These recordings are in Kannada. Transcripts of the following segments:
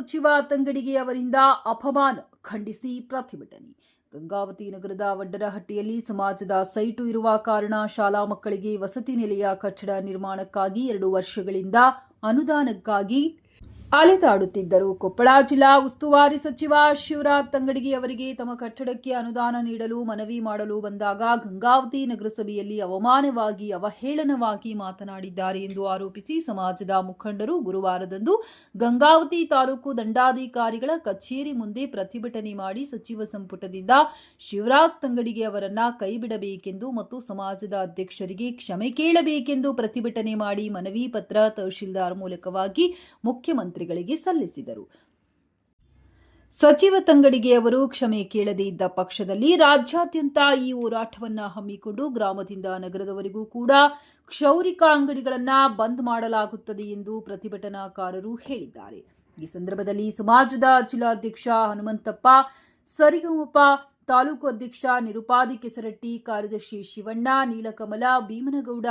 ಸಚಿವ ತಂಗಡಿಗೆ ಅವರಿಂದ ಅಪಮಾನ, ಖಂಡಿಸಿ ಪ್ರತಿಭಟನೆ. ಗಂಗಾವತಿ ನಗರದ ವಡ್ಡರಹಟ್ಟಿಯಲ್ಲಿ ಸಮಾಜದ ಸೈಟು ಇರುವ ಕಾರಣ ಶಾಲಾ ಮಕ್ಕಳಿಗೆ ವಸತಿ ನೆಲೆಯ ಕಟ್ಟಡ ನಿರ್ಮಾಣಕ್ಕಾಗಿ ಎರಡು ವರ್ಷಗಳಿಂದ ಅನುದಾನಕ್ಕಾಗಿ ಅಲೆದಾಡುತ್ತಿದ್ದರು. ಕೊಪ್ಪಳ ಜಿಲ್ಲಾ ಉಸ್ತುವಾರಿ ಸಚಿವ ಶಿವರಾಜ್ ತಂಗಡಗಿ ಅವರಿಗೆ ತಮ್ಮ ಕಟ್ಟಡಕ್ಕೆ ಅನುದಾನ ನೀಡಲು ಮನವಿ ಮಾಡಲು ಬಂದಾಗ ಗಂಗಾವತಿ ನಗರಸಭೆಯಲ್ಲಿ ಅವಮಾನವಾಗಿ, ಅವಹೇಳನವಾಗಿ ಮಾತನಾಡಿದ್ದಾರೆ ಎಂದು ಆರೋಪಿಸಿ ಸಮಾಜದ ಮುಖಂಡರು ಗುರುವಾರದಂದು ಗಂಗಾವತಿ ತಾಲೂಕು ದಂಡಾಧಿಕಾರಿಗಳ ಕಚೇರಿ ಮುಂದೆ ಪ್ರತಿಭಟನೆ ಮಾಡಿ ಸಚಿವ ಸಂಪುಟದಿಂದ ಶಿವರಾಜ್ ತಂಗಡಿಗೆ ಅವರನ್ನ ಕೈಬಿಡಬೇಕೆಂದು ಮತ್ತು ಸಮಾಜದ ಅಧ್ಯಕ್ಷರಿಗೆ ಕ್ಷಮೆ ಕೇಳಬೇಕೆಂದು ಪ್ರತಿಭಟನೆ ಮಾಡಿ ಮನವಿ ಪತ್ರ ತಹಶೀಲ್ದಾರ್ ಮೂಲಕವಾಗಿ ಮುಖ್ಯಮಂತ್ರಿಗಳಿಗೆ ಸಲ್ಲಿಸಿದರು. ಸಚಿವ ತಂಗಡಿಗೆ ಅವರು ಕ್ಷಮೆ ಕೇಳದೇ ಇದ್ದ ಪಕ್ಷದಲ್ಲಿ ರಾಜ್ಯಾದ್ಯಂತ ಈ ಹೋರಾಟವನ್ನು ಹಮ್ಮಿಕೊಂಡು ಗ್ರಾಮದಿಂದ ನಗರದವರೆಗೂ ಕೂಡ ಕ್ಷೌರಿಕ ಅಂಗಡಿಗಳನ್ನು ಬಂದ್ ಮಾಡಲಾಗುತ್ತದೆ ಎಂದು ಪ್ರತಿಭಟನಾಕಾರರು ಹೇಳಿದ್ದಾರೆ. ಈ ಸಂದರ್ಭದಲ್ಲಿ ಸಮಾಜದ ಜಿಲ್ಲಾಧ್ಯಕ್ಷ ಹನುಮಂತಪ್ಪ, ಸರಿಗಮಪ ತಾಲೂಕು ಅಧ್ಯಕ್ಷ ನಿರುಪಾದಿ ಕೆಸರಟ್ಟಿ ಕಾರ್ಯದರ್ಶಿ ಶಿವಣ್ಣ ನೀಲಕಮಲ ಭೀಮನಗೌಡ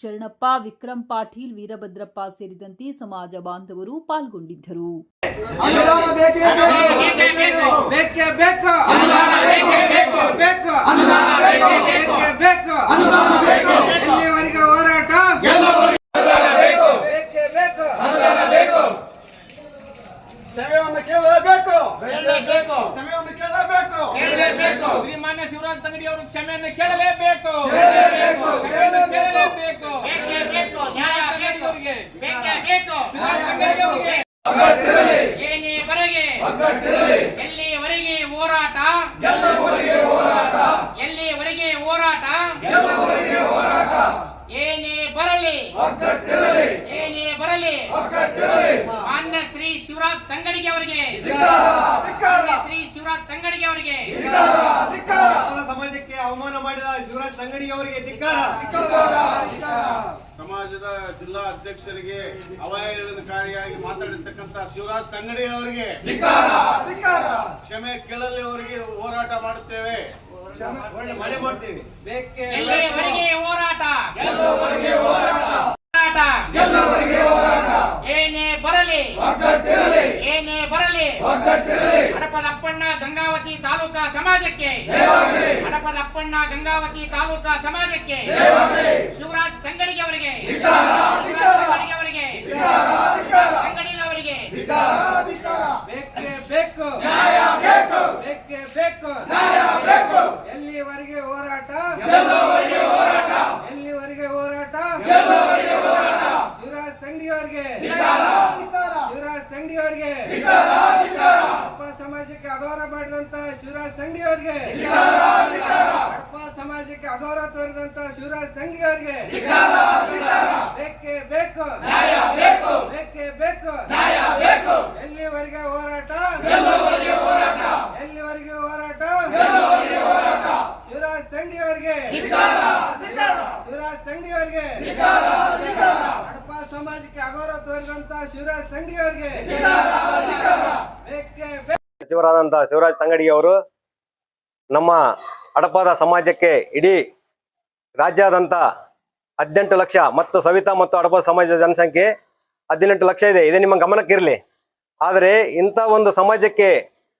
ಶರಣಪ್ಪ ವಿಕ್ರಮ್ ಪಾಟೀಲ್ ವೀರಭದ್ರಪ್ಪ ಸೇರಿದಂತೆ ಸಮಾಜ ಬಾಂಧವರು ಪಾಲ್ಗೊಂಡಿದ್ದರು ಅನುದಾನ ಬೇಕೇ ಬೇಕು ಬೇಕೇ ಬೇಕು ಅನುದಾನ ಬೇಕೇ ಬೇಕು ಬೇಕು ಅನುದಾನ ಬೇಕೇ ಬೇಕು ಬೇಕು ಅನುದಾನ ಬೇಕು ಎಲ್ಲಿವರೆಗೆ ಹೋರಾಟ ಬೇಕೇ ಬೇಕು ಅನುದಾನ ಬೇಕು ಕ್ಷಮೆಯನ್ನು ಕೇಳಲೇಬೇಕು ಕೇಳಲೇಬೇಕು ಕ್ಷಮೆಯನ್ನು ಕೇಳಲೇಬೇಕು ಕೇಳಲೇಬೇಕು ಶ್ರೀಮಾನ್ಯ ಶಿವರಾಜ್ ತಂಗಡಿ ಅವರು ಕ್ಷಮೆಯನ್ನು ಕೇಳಲೇಬೇಕು ಕೇಳಲೇಬೇಕು ಕ್ಷಮೆಯನ್ನು ಕೇಳಲೇಬೇಕು ಬೇಕೇ ಬೇಕು ನ್ಯಾಯ ಬೇಕು ಅವರಿಗೆ ಬೇಕೇ ಬೇಕು ಶಿವರಾಜ್ ತಂಗಡಿ ಅವರಿಗೆ ಏನೇ ಬರೆಗೆ ಎಲ್ಲಿವರೆಗೆ ಹೋರಾಟ? ಎಲ್ಲಿವರೆಗೆ ಹೋರಾಟ? ಏನೇ ಬರಲಿ. ಏನೇ ಬರಲಿ. ಮಾನ್ಯ ಶ್ರೀ ಶಿವರಾಜ್ ತಂಗಡಿಗೆ ಅವರಿಗೆ. ಶ್ರೀ ಶಿವರಾಜ್ ತಂಗಡಿಗೆ ಅವರಿಗೆ. ಸಮಾಜಕ್ಕೆ ಅವಮಾನ ಮಾಡಿದ ಶಿವರಾಜ್ ತಂಗಡಿ ಅವರಿಗೆ ಧಿಕ್ಕಾರ. ಸಮಾಜದ ಜಿಲ್ಲಾ ಅಧ್ಯಕ್ಷರಿಗೆ ಅವಹೇಳನಕಾರಿಯಾಗಿ ಮಾತಾಡಿರ್ತಕ್ಕಂಥ ಶಿವರಾಜ್ ತಂಗಡಿ ಅವರಿಗೆ ಕ್ಷಮೆ ಕೇಳಲಿ ಅವರಿಗೆ ಹೋರಾಟ ಮಾಡುತ್ತೇವೆ. ಒಳ್ಳೆ ಮಳೆ ಮಾಡ್ತೇವೆ. ಹೋರಾಟ! ಏನೇ ಬರಲಿ! ಏನೇ ಬರಲಿ! ಹಡಪದಪ್ಪಣ್ಣ ಗಂಗಾವತಿ ತಾಲೂಕಾ ಸಮಾಜಕ್ಕೆ! ಹಡಪದಪ್ಪಣ್ಣ ಗಂಗಾವತಿ ತಾಲೂಕಾ ಸಮಾಜಕ್ಕೆ! ಶಿವರಾಜ್ ತಂಗಡಿಗೆ ಅವರಿಗೆ ಶಿವರಾಜ್ ತಂಗಡಿಗೆ ಅವರಿಗೆ ತಂಗಡಿಗೆ ಅವರಿಗೆ ಬೇಕೇ ಬೇಕು ಬೇಕೇ ಬೇಕು ಎಲ್ಲಿವರೆಗೆ ಹೋರಾಟ ಎಲ್ಲಿವರೆಗೆ ಹೋರಾಟ ಶಿವರಾಜ್ ತಂಗಡಿ ಅವರಿಗೆ ಶಿವರಾಜ್ ತಂಗಡಿ ಅವರಿಗೆ ಅಪ್ಪ ಸಮಾಜಕ್ಕೆ ಅಗೌರವ ಮಾಡಿದಂತ ಶಿವರಾಜ್ ತಂಗಡಿ ಅವರಿಗೆ. ಕಡಪ ಸಮಾಜಕ್ಕೆ ಅಗೌರ ತೋರಿದಂತ ಶಿವರಾಜ್ ತಂಗಡಿ ಅವರಿಗೆ. ಬೇಕೇ ಬೇಕು. ಬೇಕೇ ಬೇಕು. ಎಲ್ಲಿವರೆಗೆ ಹೋರಾಟ? ಎಲ್ಲಿವರೆಗೆ ಹೋರಾಟ? ಶಿವರಾಜ್ ತಂಗಡಿ ಅವರಿಗೆ. ಶಿವರಾಜ್ ತಂಗಡಿ ಅವರಿಗೆ. ಕಡಪ ಸಮಾಜಕ್ಕೆ ಅಗೌರವ ತೋರಿದಂತ ಶಿವರಾಜ್ ತಂಗಡಿ ಅವರಿಗೆ. ಸಚಿವರಾದಂತಹ ಶಿವರಾಜ್ ತಂಗಡಿ ಅವರು ನಮ್ಮ ಹಡಪದ ಸಮಾಜಕ್ಕೆ ಇಡೀ ರಾಜ್ಯಾದಂತ ಹದಿನೆಂಟು ಲಕ್ಷ ಮತ್ತು ಸವಿತಾ ಮತ್ತು ಹಡಪದ ಸಮಾಜದ ಜನಸಂಖ್ಯೆ ಹದಿನೆಂಟು ಲಕ್ಷ ಇದೆ. ಇದು ನಿಮ್ಮ ಗಮನಕ್ಕಿರಲಿ. ಆದರೆ ಇಂಥ ಒಂದು ಸಮಾಜಕ್ಕೆ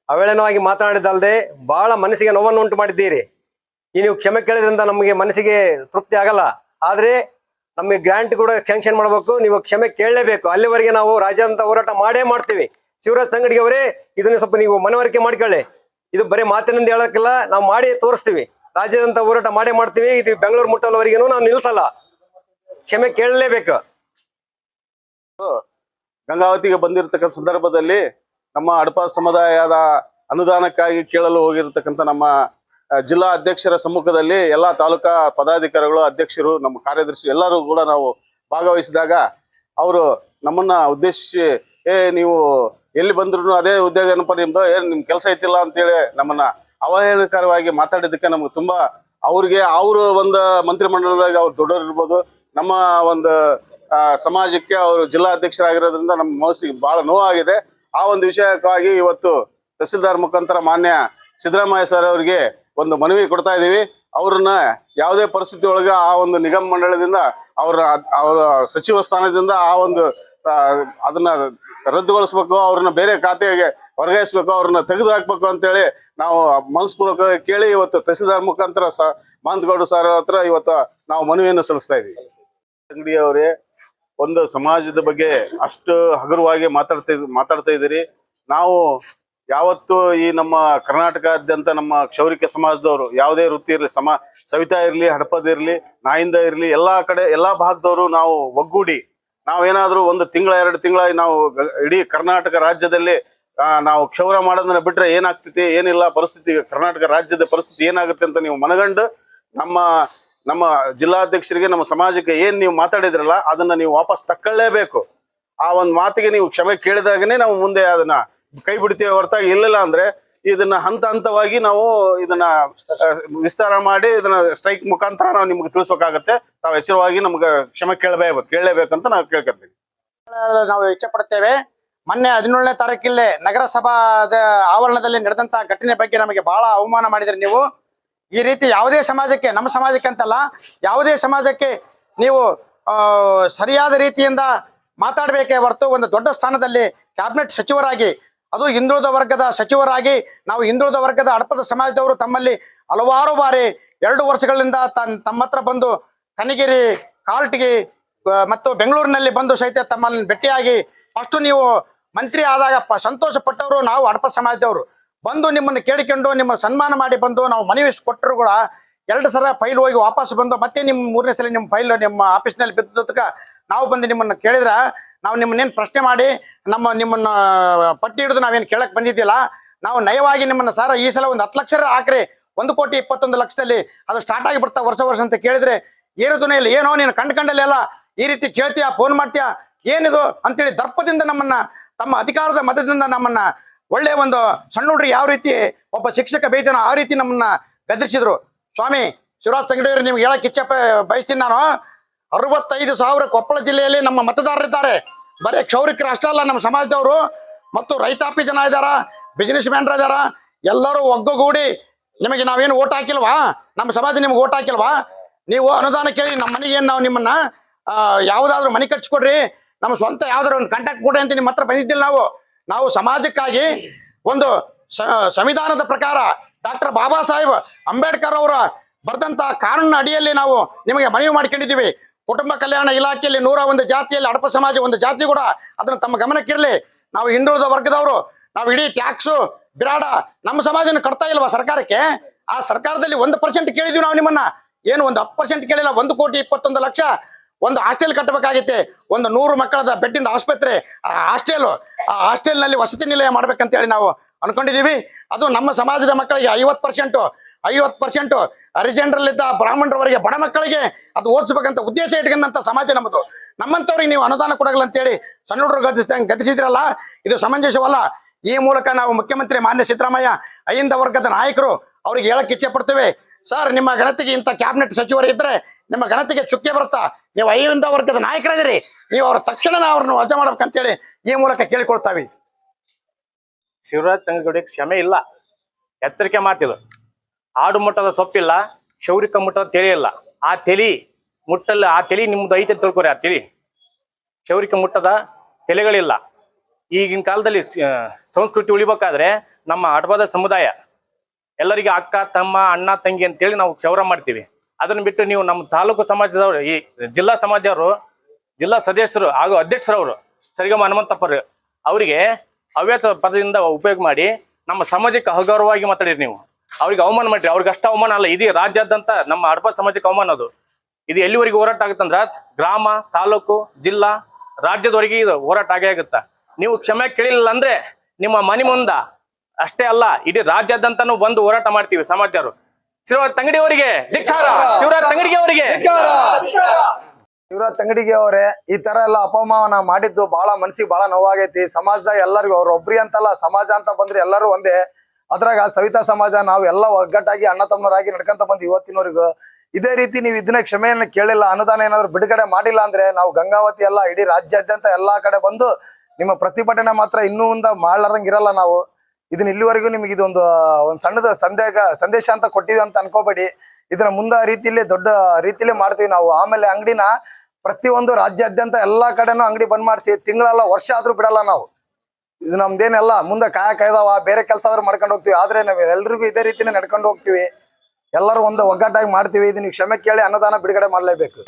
ಅವೇಳನವಾಗಿ ಮಾತನಾಡಿದಲ್ಲದೆ ಬಹಳ ಮನಸ್ಸಿಗೆ ನೋವನ್ನು ಉಂಟು ಮಾಡಿದ್ದೀರಿ. ಈ ನೀವು ಕ್ಷಮೆ ಕೇಳಿದ್ರಿಂದ ನಮಗೆ ಮನಸ್ಸಿಗೆ ತೃಪ್ತಿ ಆಗಲ್ಲ. ಆದರೆ ನಮಗೆ ಗ್ರಾಂಟ್ ಕೂಡ ಸ್ಯಾಂಕ್ಷನ್ ಮಾಡಬೇಕು. ನೀವು ಕ್ಷಮೆ ಕೇಳಲೇಬೇಕು. ಅಲ್ಲಿವರೆಗೆ ನಾವು ರಾಜ್ಯಾದ್ಯಂತ ಹೋರಾಟ ಮಾಡೇ ಮಾಡ್ತೀವಿ. ಶಿವರಾಜ್ ಸಂಗಡಿಗೆ ಅವರೇ ಇದನ್ನ ಸ್ವಲ್ಪ ನೀವು ಮನವರಿಕೆ ಮಾಡ್ಕೊಳ್ಳಿ. ಇದು ಬರೀ ಮಾತಿನಿಂದ ಹೇಳಕ್ಕಿಲ್ಲ, ನಾವು ಮಾಡಿ ತೋರಿಸ್ತೀವಿ. ರಾಜ್ಯದಂತ ಹೋರಾಟ ಮಾಡೇ ಮಾಡ್ತೀವಿ, ಇದು ಬೆಂಗಳೂರು ಮುಟ್ಟೋವರೆಗೂ ನಾವು ನಿಲ್ಸಲ್ಲ. ಕ್ಷಮೆ ಕೇಳಲೇಬೇಕು. ಗಂಗಾವತಿಗೆ ಬಂದಿರತಕ್ಕ ಸಂದರ್ಭದಲ್ಲಿ ನಮ್ಮ ಅಡಪ ಸಮುದಾಯದ ಅನುದಾನಕ್ಕಾಗಿ ಕೇಳಲು ಹೋಗಿರತಕ್ಕಂತ ನಮ್ಮ ಜಿಲ್ಲಾ ಅಧ್ಯಕ್ಷರ ಸಮ್ಮುಖದಲ್ಲಿ ಎಲ್ಲಾ ತಾಲೂಕಾ ಪದಾಧಿಕಾರಿಗಳು, ಅಧ್ಯಕ್ಷರು, ನಮ್ಮ ಕಾರ್ಯದರ್ಶಿ ಎಲ್ಲರೂ ಕೂಡ ನಾವು ಭಾಗವಹಿಸಿದಾಗ ಅವರು ನಮ್ಮನ್ನ ಉದ್ದೇಶಿಸಿ ಏ, ನೀವು ಎಲ್ಲಿ ಬಂದ್ರು ಅದೇ ಉದ್ಯೋಗ ಏನಪ್ಪ ನಿಮ್ದು? ಏನ್ ನಿಮ್ ಕೆಲಸ ಐತಿಲ್ಲ ಅಂತೇಳಿ ನಮ್ಮನ್ನ ಅವಹೇಳನಕಾರವಾಗಿ ಮಾತಾಡಿದ್ದಕ್ಕೆ ನಮ್ಗೆ ತುಂಬಾ ಅವ್ರಿಗೆ ಅವರು ಒಂದು ಮಂತ್ರಿಮಂಡಲದಾಗ ಅವ್ರು ದೊಡ್ಡವ್ರು ಇರ್ಬೋದು. ನಮ್ಮ ಒಂದು ಸಮಾಜಕ್ಕೆ ಅವರು ಜಿಲ್ಲಾ ಅಧ್ಯಕ್ಷರಾಗಿರೋದ್ರಿಂದ ನಮ್ಮ ಮನಸ್ಸಿಗೆ ಬಹಳ ನೋವಾಗಿದೆ. ಆ ಒಂದು ವಿಷಯಕ್ಕಾಗಿ ಇವತ್ತು ತಹಸೀಲ್ದಾರ್ ಮುಖಾಂತರ ಮಾನ್ಯ ಸಿದ್ದರಾಮಯ್ಯ ಸರ್ ಅವರಿಗೆ ಒಂದು ಮನವಿ ಕೊಡ್ತಾ ಇದ್ದೀವಿ. ಅವ್ರನ್ನ ಯಾವುದೇ ಪರಿಸ್ಥಿತಿ ಒಳಗೆ ಆ ಒಂದು ನಿಗಮ ಮಂಡಳದಿಂದ ಅವರ ಅವರ ಸಚಿವ ಸ್ಥಾನದಿಂದ ಆ ಒಂದು ಅದನ್ನ ರದ್ದುಗೊಳಿಸ್ಬೇಕು, ಅವ್ರನ್ನ ಬೇರೆ ಖಾತೆಗೆ ವರ್ಗಾಯಿಸ್ಬೇಕು, ಅವ್ರನ್ನ ತೆಗೆದು ಹಾಕ್ಬೇಕು ಅಂತೇಳಿ ನಾವು ಮನಸ್ಪೂರ್ವಕ ಕೇಳಿ ಇವತ್ತು ತಹಸೀಲ್ದಾರ್ ಮುಖಾಂತರ ಸ ಮಾಂತಗೌಡ ಸರ್ ಹತ್ರ ಇವತ್ತು ನಾವು ಮನವಿಯನ್ನು ಸಲ್ಲಿಸ್ತಾ ಇದೀವಿ. ಅಂಗಡಿಯವರೇ, ಒಂದು ಸಮಾಜದ ಬಗ್ಗೆ ಅಷ್ಟು ಹಗುರವಾಗಿ ಮಾತಾಡ್ತಾ ಮಾತಾಡ್ತಾ ಇದ್ದೀರಿ. ನಾವು ಯಾವತ್ತು ಈ ನಮ್ಮ ಕರ್ನಾಟಕಾದ್ಯಂತ ನಮ್ಮ ಕ್ಷೌರಿಕ ಸಮಾಜದವರು, ಯಾವುದೇ ವೃತ್ತಿ ಇರಲಿ, ಸಮ, ಸವಿತಾ ಇರಲಿ, ಹಡಪದ ಇರಲಿ, ನಾಯಿಂದ ಇರಲಿ, ಎಲ್ಲಾ ಕಡೆ, ಎಲ್ಲಾ ಭಾಗದವರು ನಾವು ಒಗ್ಗೂಡಿ ನಾವೇನಾದ್ರೂ ಒಂದು ತಿಂಗಳ, ಎರಡು ತಿಂಗಳ ನಾವು ಇಡೀ ಕರ್ನಾಟಕ ರಾಜ್ಯದಲ್ಲಿ ನಾವು ಕ್ಷೌರ ಮಾಡೋದನ್ನ ಬಿಟ್ರೆ ಏನಾಗ್ತೈತಿ, ಏನಿಲ್ಲ ಪರಿಸ್ಥಿತಿ. ಕರ್ನಾಟಕ ರಾಜ್ಯದ ಪರಿಸ್ಥಿತಿ ಏನಾಗುತ್ತೆ ಅಂತ ನೀವು ಮನಗಂಡು ನಮ್ಮ ನಮ್ಮ ಜಿಲ್ಲಾಧ್ಯಕ್ಷರಿಗೆ, ನಮ್ಮ ಸಮಾಜಕ್ಕೆ ಏನ್ ನೀವು ಮಾತಾಡಿದ್ರಲ್ಲ, ಅದನ್ನ ನೀವು ವಾಪಸ್ ತಕ್ಕೊಳ್ಳೇಬೇಕು. ಆ ಒಂದು ಮಾತಿಗೆ ನೀವು ಕ್ಷಮೆ ಕೇಳಿದಾಗನೇ ನಾವು ಮುಂದೆ ಅದನ್ನ ಕೈ ಬಿಡ್ತೀವಿ ಹೊರತಾಗಿ. ಇಲ್ಲಿಲ್ಲ ಅಂದ್ರೆ ಇದನ್ನ ಹಂತ ಹಂತವಾಗಿ ನಾವು ಇದನ್ನ ವಿಸ್ತಾರ ಮಾಡಿ ಇದನ್ನ ಸ್ಟ್ರೈಕ್ ಮುಖಾಂತರ ನಾವು ನಿಮ್ಗೆ ತಿಳಿಸ್ಬೇಕಾಗತ್ತೆ. ತಾವು ಹೆಸರುವಾಗಿ ನಮ್ಗೆ ಕ್ಷಮೆ ಕೇಳಬೇಕು ಕೇಳಲೇಬೇಕಂತ ನಾವು ಕೇಳ್ಕೊತೀವಿ. ನಾವು ಇಚ್ಛೆ ಪಡ್ತೇವೆ ಮೊನ್ನೆ ಹದಿನೇಳನೇ ತಾರೀಕಿಲ್ಲೇ ನಗರಸಭಾದ ಆವರಣದಲ್ಲಿ ನಡೆದಂತಹ ಘಟನೆ ಬಗ್ಗೆ ನಮಗೆ ಬಹಳ ಅವಮಾನ ಮಾಡಿದ್ರಿ ನೀವು. ಈ ರೀತಿ ಯಾವುದೇ ಸಮಾಜಕ್ಕೆ, ನಮ್ಮ ಸಮಾಜಕ್ಕೆ ಅಂತಲ್ಲ, ಯಾವುದೇ ಸಮಾಜಕ್ಕೆ ನೀವು ಸರಿಯಾದ ರೀತಿಯಿಂದ ಮಾತಾಡಬೇಕೇ ಹೊರತು ಒಂದು ದೊಡ್ಡ ಸ್ಥಾನದಲ್ಲಿ ಕ್ಯಾಬಿನೆಟ್ ಸಚಿವರಾಗಿ ಅದು ಹಿಂದುಳಿದ ವರ್ಗದ ಸಚಿವರಾಗಿ ನಾವು ಹಿಂದುಳಿದ ವರ್ಗದ ಅಡಪದ ಸಮಾಜದವರು ತಮ್ಮಲ್ಲಿ ಹಲವಾರು ಬಾರಿ ಎರಡು ವರ್ಷಗಳಿಂದ ತನ್ ತಮ್ಮ ಹತ್ರ ಬಂದು ಕನಗಿರಿ ಕಾಲ್ಟಿಗೆ ಮತ್ತು ಬೆಂಗಳೂರಿನಲ್ಲಿ ಬಂದು ಸಹಿತ ತಮ್ಮನ್ನು ಭೇಟಿಯಾಗಿ ಫಸ್ಟ್ ನೀವು ಮಂತ್ರಿ ಆದಾಗ ಪ ಸಂತೋಷ ಪಟ್ಟವರು ನಾವು ಅಡಪ ಸಮಾಜದವರು. ಬಂದು ನಿಮ್ಮನ್ನು ಕೇಳಿಕೊಂಡು ನಿಮ್ಮ ಸನ್ಮಾನ ಮಾಡಿ ಬಂದು ನಾವು ಮನವಿ ಕೊಟ್ಟರು ಕೂಡ ಎರಡು ಸಲ ಫೈಲ್ ಹೋಗಿ ವಾಪಸ್ ಬಂದು ಮತ್ತೆ ನಿಮ್ಮ ಮೂರನೇ ಸಲ ನಿಮ್ಮ ಫೈಲ್ ನಿಮ್ಮ ಆಫೀಸ್ನಲ್ಲಿ ಬಿದ್ದದಕ್ಕೆ ನಾವು ಬಂದು ನಿಮ್ಮನ್ನು ಕೇಳಿದ್ರ, ನಾವು ನಿಮ್ಮನ್ನೇನು ಪ್ರಶ್ನೆ ಮಾಡಿ, ನಮ್ಮ ನಿಮ್ಮನ್ನ ಪಟ್ಟಿ ಹಿಡಿದು ನಾವೇನು ಕೇಳಕ್ಕೆ ಬಂದಿದ್ದಿಲ್ಲ, ನಾವು ನಯವಾಗಿ ನಿಮ್ಮನ್ನ ಸಾರ ಈ ಸಲ ಒಂದು ಹತ್ತು ಲಕ್ಷ ಹಾಕ್ರಿ, ಒಂದು ಕೋಟಿ ಇಪ್ಪತ್ತೊಂದು ಲಕ್ಷದಲ್ಲಿ ಅದು ಸ್ಟಾರ್ಟ್ ಆಗಿ ಬಿಡ್ತಾ ವರ್ಷ ವರ್ಷ ಅಂತ ಕೇಳಿದ್ರೆ ಏನದೂ ಇಲ್ಲ, ಏನೋ ನೀನು ಕಂಡು ಎಲ್ಲ ಈ ರೀತಿ ಕೇಳ್ತೀಯಾ ಫೋನ್ ಮಾಡ್ತೀಯಾ, ಏನಿದು ಅಂತೇಳಿ ದರ್ಪದಿಂದ ನಮ್ಮನ್ನ, ತಮ್ಮ ಅಧಿಕಾರದ ಮತದಿಂದ ನಮ್ಮನ್ನ ಒಳ್ಳೆ ಒಂದು ಸಣ್ಣ ಹುಡುಗರು ಯಾವ ರೀತಿ ಒಬ್ಬ ಶಿಕ್ಷಕ ಬೈತಾನೋ ಆ ರೀತಿ ನಮ್ಮನ್ನ ಬೆದರಿಸಿದ್ರು. ಸ್ವಾಮಿ, ಶಿವರಾಜ್ ತಂಗಡಿಯವರು, ನಿಮ್ಗೆ ಹೇಳಕ್ಕೆ ಇಚ್ಛೆ ಬಯಸ್ತೀನಿ ನಾನು. ಅರವತ್ತೈದು ಸಾವಿರ ಕೊಪ್ಪಳ ಜಿಲ್ಲೆಯಲ್ಲಿ ನಮ್ಮ ಮತದಾರರಿದ್ದಾರೆ ಬರೀ ಕ್ಷೌರಿಕರು ಅಷ್ಟೇ ಅಲ್ಲ, ನಮ್ಮ ಸಮಾಜದವರು ಮತ್ತು ರೈತಾಪಿ ಜನ ಇದಾರ ಬಿಸ್ನೆಸ್ ಮ್ಯಾನ್ರ ಇದಾರ ಎಲ್ಲರೂ ಒಗ್ಗೂಡಿ ನಿಮಗೆ ನಾವೇನು ಓಟ್ ಹಾಕಿಲ್ವಾ? ನಮ್ಮ ಸಮಾಜ ನಿಮ್ಗೆ ಓಟ್ ಹಾಕಿಲ್ವಾ? ನೀವು ಅನುದಾನ ಕೇಳಿ, ನಮ್ಮ ಮನೆಗೆ ಏನು ನಾವು ನಿಮ್ಮನ್ನ ಯಾವುದಾದ್ರೂ ಮನೆ ಕಟ್ಸ್ಕೊಡ್ರಿ, ನಮ್ಮ ಸ್ವಂತ ಯಾವ್ದಾದ್ರು ಒಂದು ಕಾಂಟ್ಯಾಕ್ಟ್ ಕೊಡ್ರಿ ಅಂತ ನಿಮ್ಮ ಹತ್ರ ಬಂದಿದ್ದಿಲ್ಲ ನಾವು. ನಾವು ಸಮಾಜಕ್ಕಾಗಿ ಒಂದು ಸಂವಿಧಾನದ ಪ್ರಕಾರ ಡಾಕ್ಟರ್ ಬಾಬಾ ಸಾಹೇಬ್ ಅಂಬೇಡ್ಕರ್ ಅವರ ಬರೆದಂತಹ ಕಾನೂನಿನ ಅಡಿಯಲ್ಲಿ ನಾವು ನಿಮಗೆ ಮನವಿ ಮಾಡ್ಕೊಂಡಿದ್ದೀವಿ. ಕುಟುಂಬ ಕಲ್ಯಾಣ ಇಲಾಖೆಯಲ್ಲಿ ನೂರ ಒಂದು ಜಾತಿಯಲ್ಲಿ ಅಡಪ ಸಮಾಜ ಒಂದು ಜಾತಿ ಕೂಡ ಅದನ್ನು ತಮ್ಮ ಗಮನಕ್ಕಿರಲಿ. ನಾವು ಹಿಂದುಳಿದ ವರ್ಗದವರು, ನಾವು ಇಡೀ ಟ್ಯಾಕ್ಸು ಬಿರಾಡ ನಮ್ಮ ಸಮಾಜನ ಕಟ್ತಾ ಇಲ್ವಾ ಸರ್ಕಾರಕ್ಕೆ? ಆ ಸರ್ಕಾರದಲ್ಲಿ ಒಂದು ಪರ್ಸೆಂಟ್ ಕೇಳಿದ್ವಿ ನಾವು ನಿಮ್ಮನ್ನ. ಏನು ಒಂದು ಹತ್ತು ಪರ್ಸೆಂಟ್ ಕೇಳಿಲ್ಲ, ಒಂದು ಕೋಟಿ ಇಪ್ಪತ್ತೊಂದು ಲಕ್ಷ. ಒಂದು ಹಾಸ್ಟೆಲ್ ಕಟ್ಟಬೇಕಾಗಿತ್ತೆ. ಒಂದು ನೂರು ಮಕ್ಕಳದ ಬೆಡ್ಡಿಂದ ಆಸ್ಪತ್ರೆ, ಆ ಹಾಸ್ಟೆಲ್ ಆ ಹಾಸ್ಟೆಲ್ನಲ್ಲಿ ವಸತಿ ನಿಲಯ ಮಾಡ್ಬೇಕಂತೇಳಿ ನಾವು ಅನ್ಕೊಂಡಿದೀವಿ. ಅದು ನಮ್ಮ ಸಮಾಜದ ಮಕ್ಕಳಿಗೆ ಐವತ್ತು ಪರ್ಸೆಂಟ್ ಐವತ್ತು ಪರ್ಸೆಂಟ್ ಹರಿಜನರಲ್ಲಿದ್ದ ಬ್ರಾಹ್ಮಣರವರಿಗೆ ಬಡ ಮಕ್ಕಳಿಗೆ ಅದು ಓದಿಸ್ಬೇಕಂತ ಉದ್ದೇಶ ಇಟ್ಕೊಂಡಂತ ಸಮಾಜ ನಮ್ಮದು. ನಮ್ಮಂಥವ್ರಿಗೆ ನೀವು ಅನುದಾನ ಕೊಡಗಲ್ಲ ಅಂತೇಳಿ ಸಣ್ಣ ಹುಡುಗರು ಗದ್ದಿಸಿದಂಗೆ ಗತಿಸಿದ್ರಲ್ಲ ಇದು ಸಮಂಜಸವಲ್ಲ. ಈ ಮೂಲಕ ನಾವು ಮುಖ್ಯಮಂತ್ರಿ ಮಾನ್ಯ ಸಿದ್ದರಾಮಯ್ಯ, ಅಹಿಂದ ವರ್ಗದ ನಾಯಕರು ಅವ್ರಿಗೆ ಹೇಳಕ್ ಇಚ್ಛೆ ಪಡ್ತೇವೆ. ಸರ್, ನಿಮ್ಮ ಘನತೆಗೆ ಇಂಥ ಕ್ಯಾಬಿನೆಟ್ ಸಚಿವರು ಇದ್ರೆ ನಿಮ್ಮ ಘನತೆಗೆ ಚುಕ್ಕೆ ಬರುತ್ತಾ? ನೀವು ಅಹಿಂದ ವರ್ಗದ ನಾಯಕರಾದಿರಿ ನೀವು ಅವ್ರ ತಕ್ಷಣ ಅವ್ರನ್ನ ವಜಾ ಮಾಡ್ಬೇಕಂತೇಳಿ ಈ ಮೂಲಕ ಕೇಳಿಕೊಳ್ತಾವಿ. ಶಿವರಾಜ್ ತಂಗಡಿಗೆ ಕ್ಷಮೆ ಇಲ್ಲ. ಎಚ್ಚರಿಕೆ ಮಾತಿದು. ಆಡು ಮುಟ್ಟದ ಸೊಪ್ಪಿಲ್ಲ ಕ್ಷೌರಿಕ ಮುಟ್ಟದ ತೆಲೆ ಇಲ್ಲ. ಆ ತೆಲಿ ಮುಟ್ಟಲ್ಲ, ಆ ತೆಲಿ ನಿಮ್ದು ಐತೆ ತಿಳ್ಕೊರಿ, ಆ ತೆಲಿ. ಶೌರಿಕ ಮುಟ್ಟದ ತೆಲೆಗಳಿಲ್ಲ. ಈಗಿನ ಕಾಲದಲ್ಲಿ ಸಂಸ್ಕೃತಿ ಉಳಿಬೇಕಾದ್ರೆ ನಮ್ಮ ಅಡಬದ ಸಮುದಾಯ, ಎಲ್ಲರಿಗೆ ಅಕ್ಕ, ತಮ್ಮ, ಅಣ್ಣ, ತಂಗಿ ಅಂತೇಳಿ ನಾವು ಕ್ಷೌರ ಮಾಡ್ತೀವಿ. ಅದನ್ನ ಬಿಟ್ಟು ನೀವು ನಮ್ಮ ತಾಲೂಕು ಸಮಾಜದವರು, ಈ ಜಿಲ್ಲಾ ಸಮಾಜದವರು, ಜಿಲ್ಲಾ ಸದಸ್ಯರು ಹಾಗೂ ಅಧ್ಯಕ್ಷರವರು, ಸರಿಗಮ ಹನುಮಂತಪ್ಪರು, ಅವರಿಗೆ ಅವ್ಯಾತ ಪದದಿಂದ ಉಪಯೋಗ ಮಾಡಿ ನಮ್ಮ ಸಮಾಜಕ್ಕೆ ಅಗೌರವವಾಗಿ ಮಾತಾಡಿರಿ ನೀವು. ಅವ್ರಿಗೆ ಅವಮಾನ ಮಾಡ್ರಿ. ಅವ್ರಿಗೆ ಅಷ್ಟ ಅವಮಾನ ಅಲ್ಲ. ಇಡೀ ರಾಜ್ಯಾದ್ಯಂತ ನಮ್ಮ ಅಡಪ ಸಮಾಜಕ್ಕೆ ಅವಮಾನ ಅದು. ಇದು ಎಲ್ಲಿವರೆಗೆ ಹೋರಾಟ ಆಗುತ್ತಂದ್ರ ಗ್ರಾಮ, ತಾಲೂಕು, ಜಿಲ್ಲಾ, ರಾಜ್ಯದವರೆಗೆ ಇದು ಹೋರಾಟ ಆಗೇ ಆಗುತ್ತ. ನೀವು ಕ್ಷಮೆ ಕೇಳಿಲ್ಲ ಅಂದ್ರೆ ನಿಮ್ಮ ಮನೆ ಮುಂದ ಅಷ್ಟೇ ಅಲ್ಲ, ಇಡೀ ರಾಜ್ಯಾದ್ಯಂತನೂ ಬಂದು ಹೋರಾಟ ಮಾಡ್ತೀವಿ ಸಮಾಜರು ಶಿವರಾಜ್ ತಂಗಡಿ ಅವರಿಗೆ ಧಿಕ್ಕಾರ. ಶಿವರಾಜ್ ತಂಗಡಿಗೆ ಅವರಿಗೆ ಶಿವರಾಜ್ ತಂಗಡಿಗೆ ಅವರೇ ಈ ತರ ಎಲ್ಲ ಅಪಮಾನ ಮಾಡಿದ್ದು ಬಹಳ ಮನ್ಸಿಗೆ ಬಹಳ ನೋವಾಗೈತಿ. ಸಮಾಜದಾಗ ಎಲ್ಲರಿಗೂ ಅವ್ರ ಒಬ್ರಿ ಅಂತಲ್ಲ, ಸಮಾಜ ಅಂತ ಬಂದ್ರೆ ಎಲ್ಲರೂ ಒಂದೇ. ಅದ್ರಾಗ ಸವಿತಾ ಸಮಾಜ ನಾವು ಎಲ್ಲ ಒಗ್ಗಟ್ಟಾಗಿ ಅಣ್ಣ ತಮ್ಮರಾಗಿ ನಡ್ಕೊಂತ ಬಂದ್ ಇವತ್ತಿನವರೆಗೂ ಇದೇ ರೀತಿ ನೀವು ಇದನ್ನ ಕ್ಷಮೆಯನ್ನ ಕೇಳಿಲ್ಲ, ಅನುದಾನ ಏನಾದ್ರು ಬಿಡುಗಡೆ ಮಾಡಿಲ್ಲ ಅಂದ್ರೆ ನಾವು ಗಂಗಾವತಿ ಎಲ್ಲ ಇಡೀ ರಾಜ್ಯಾದ್ಯಂತ ಎಲ್ಲಾ ಕಡೆ ಬಂದು ನಿಮ್ಮ ಪ್ರತಿಭಟನೆ ಮಾತ್ರ ಇನ್ನೂ ಮುಂದೆ ಮಾಡ್ಲಾರ್ದಂಗೆ ಇರಲ್ಲ ನಾವು. ಇದನ್ನ ಇಲ್ಲಿವರೆಗೂ ನಿಮಗೆ ಇದೊಂದು ಒಂದು ಸಣ್ಣದ ಸಂದೇಹ ಸಂದೇಶ ಅಂತ ಕೊಟ್ಟಿದ್ವಿ ಅಂತ ಅನ್ಕೋಬೇಡಿ. ಇದನ್ನ ಮುಂದೆ ರೀತಿಯಲ್ಲಿ, ದೊಡ್ಡ ರೀತಿಯಲ್ಲಿ ಮಾಡ್ತೀವಿ ನಾವು. ಆಮೇಲೆ ಅಂಗಡಿನ ಪ್ರತಿಯೊಂದು ರಾಜ್ಯಾದ್ಯಂತ ಎಲ್ಲಾ ಕಡೆನೂ ಅಂಗಡಿ ಬಂದ್ ಮಾಡಿಸಿ ತಿಂಗಳಲ್ಲ ವರ್ಷ ಆದ್ರೂ ಬಿಡಲ್ಲ ನಾವು. ಇದು ನಮ್ದೇನೆಲ್ಲ, ಮುಂದೆ ಕಾಯ ಕಾಯ್ದಾವ, ಬೇರೆ ಕೆಲಸ ಆದ್ರೂ ಮಾಡ್ಕೊಂಡು ಹೋಗ್ತೀವಿ. ಆದ್ರೆ ನಾವು ಎಲ್ರಿಗೂ ಇದೇ ರೀತಿನೇ ನಡ್ಕೊಂಡು ಹೋಗ್ತೀವಿ. ಎಲ್ಲರೂ ಒಂದು ಒಗ್ಗಟ್ಟಾಗಿ ಮಾಡ್ತೀವಿ. ಇದನ್ನ ಕ್ಷಮೆ ಕೇಳಿ ಅನ್ನದಾನ ಬಿಡುಗಡೆ ಮಾಡಲೇಬೇಕು.